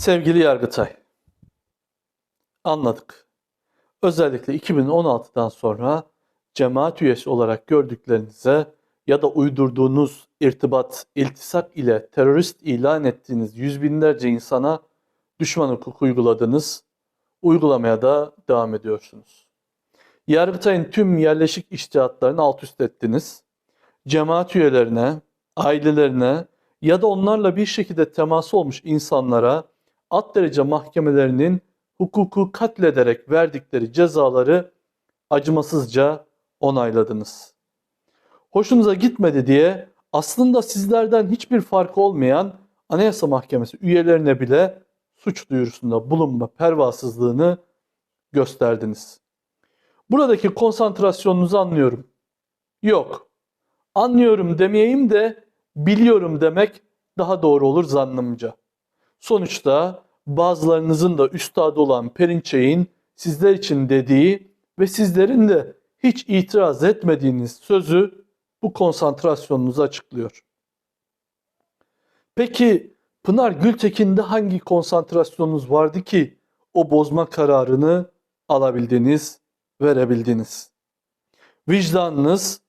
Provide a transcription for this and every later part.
Sevgili Yargıtay, anladık. Özellikle 2016'dan sonra cemaat üyesi olarak gördüklerinize ya da uydurduğunuz irtibat, iltisak ile terörist ilan ettiğiniz yüz binlerce insana düşman hukuk uyguladınız, uygulamaya da devam ediyorsunuz. Yargıtay'ın tüm yerleşik iştihatlarını alt üst ettiniz. Cemaat üyelerine, ailelerine ya da onlarla bir şekilde teması olmuş insanlara alt derece mahkemelerinin hukuku katlederek verdikleri cezaları acımasızca onayladınız. Hoşunuza gitmedi diye aslında sizlerden hiçbir farkı olmayan Anayasa Mahkemesi üyelerine bile suç duyurusunda bulunma pervasızlığını gösterdiniz. Buradaki konsantrasyonunuzu anlıyorum. Yok. Anlıyorum demeyeyim de biliyorum demek daha doğru olur zannımca. Sonuçta bazılarınızın da üstadı olan Perinçey'in sizler için dediği ve sizlerin de hiç itiraz etmediğiniz sözü bu konsantrasyonunuzu açıklıyor. Peki Pınar Gültekin'de hangi konsantrasyonunuz vardı ki o bozma kararını alabildiniz, verebildiniz? Vicdanınız,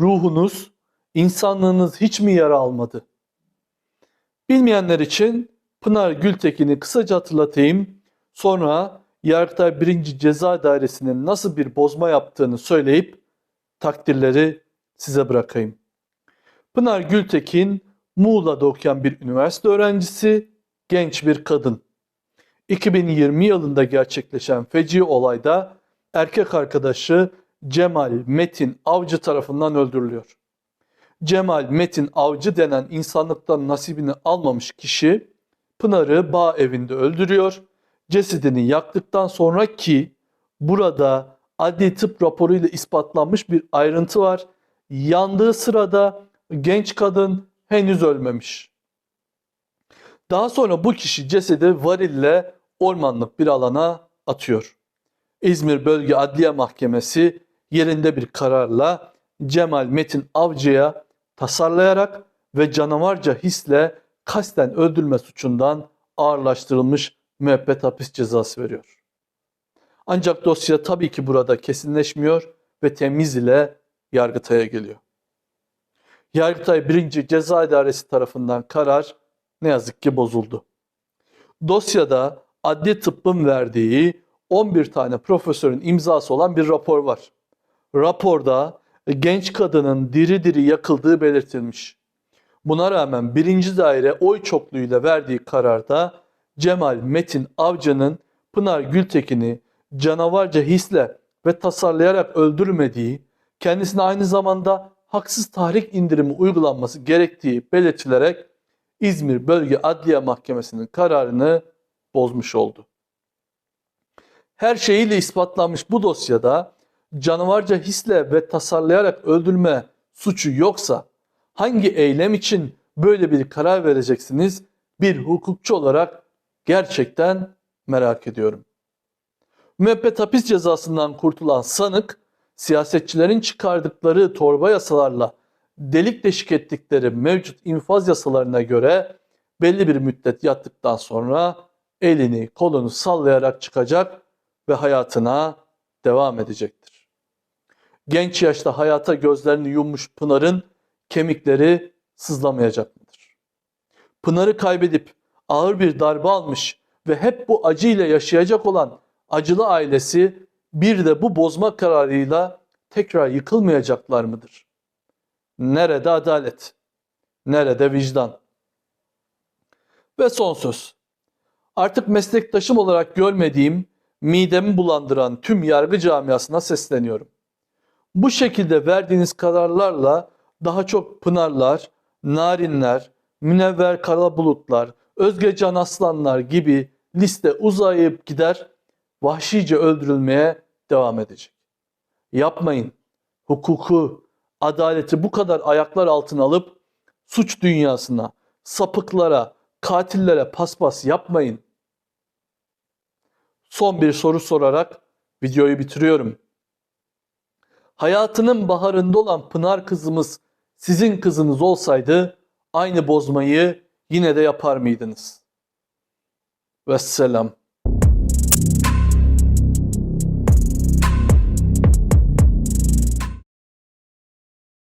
ruhunuz, insanlığınız hiç mi yara almadı? Bilmeyenler için Pınar Gültekin'i kısaca hatırlatayım. Sonra Yargıtay 1. Ceza Dairesi'nin nasıl bir bozma yaptığını söyleyip takdirleri size bırakayım. Pınar Gültekin Muğla'da okuyan bir üniversite öğrencisi, genç bir kadın. 2020 yılında gerçekleşen feci olayda erkek arkadaşı Cemal Metin Avcı tarafından öldürülüyor. Cemal Metin Avcı denen insanlıktan nasibini almamış kişi Pınar'ı bağ evinde öldürüyor. Cesedini yaktıktan sonra ki burada adli tıp raporuyla ispatlanmış bir ayrıntı var. Yandığı sırada genç kadın henüz ölmemiş. Daha sonra bu kişi cesedi varille ormanlık bir alana atıyor. İzmir Bölge Adliye Mahkemesi yerinde bir kararla Cemal Metin Avcı'ya tasarlayarak ve canavarca hisle kasten öldürme suçundan ağırlaştırılmış müebbet hapis cezası veriyor. Ancak dosya tabii ki burada kesinleşmiyor ve temiz ile Yargıtay'a geliyor. Yargıtay 1. Ceza İdaresi tarafından karar ne yazık ki bozuldu. Dosyada adli tıbbın verdiği 11 tane profesörün imzası olan bir rapor var. Raporda genç kadının diri diri yakıldığı belirtilmiş. Buna rağmen birinci daire oy çokluğuyla verdiği kararda Cemal Metin Avcı'nın Pınar Gültekin'i canavarca hisle ve tasarlayarak öldürmediği, kendisine aynı zamanda haksız tahrik indirimi uygulanması gerektiği belirtilerek İzmir Bölge Adliye Mahkemesi'nin kararını bozmuş oldu. Her şeyiyle ispatlanmış bu dosyada canavarca hisle ve tasarlayarak öldürme suçu yoksa hangi eylem için böyle bir karar vereceksiniz? Bir hukukçu olarak gerçekten merak ediyorum. Müebbet hapis cezasından kurtulan sanık, siyasetçilerin çıkardıkları torba yasalarla delik deşik ettikleri mevcut infaz yasalarına göre belli bir müddet yattıktan sonra elini kolunu sallayarak çıkacak ve hayatına devam edecektir. Genç yaşta hayata gözlerini yummuş Pınar'ın kemikleri sızlamayacak mıdır? Pınar'ı kaybedip ağır bir darbe almış ve hep bu acıyla yaşayacak olan acılı ailesi bir de bu bozma kararıyla tekrar yıkılmayacaklar mıdır? Nerede adalet? Nerede vicdan? Ve son söz. Artık meslektaşım olarak görmediğim, midemi bulandıran tüm yargı camiasına sesleniyorum. Bu şekilde verdiğiniz kararlarla daha çok Pınarlar, Narinler, Münevver Karabulutlar, Özge Can Aslanlar gibi liste uzayıp gider, vahşice öldürülmeye devam edecek. Yapmayın. Hukuku, adaleti bu kadar ayaklar altına alıp suç dünyasına, sapıklara, katillere paspas yapmayın. Son bir soru sorarak videoyu bitiriyorum. Hayatının baharında olan Pınar kızımız sizin kızınız olsaydı aynı bozmayı yine de yapar mıydınız? Vesselam.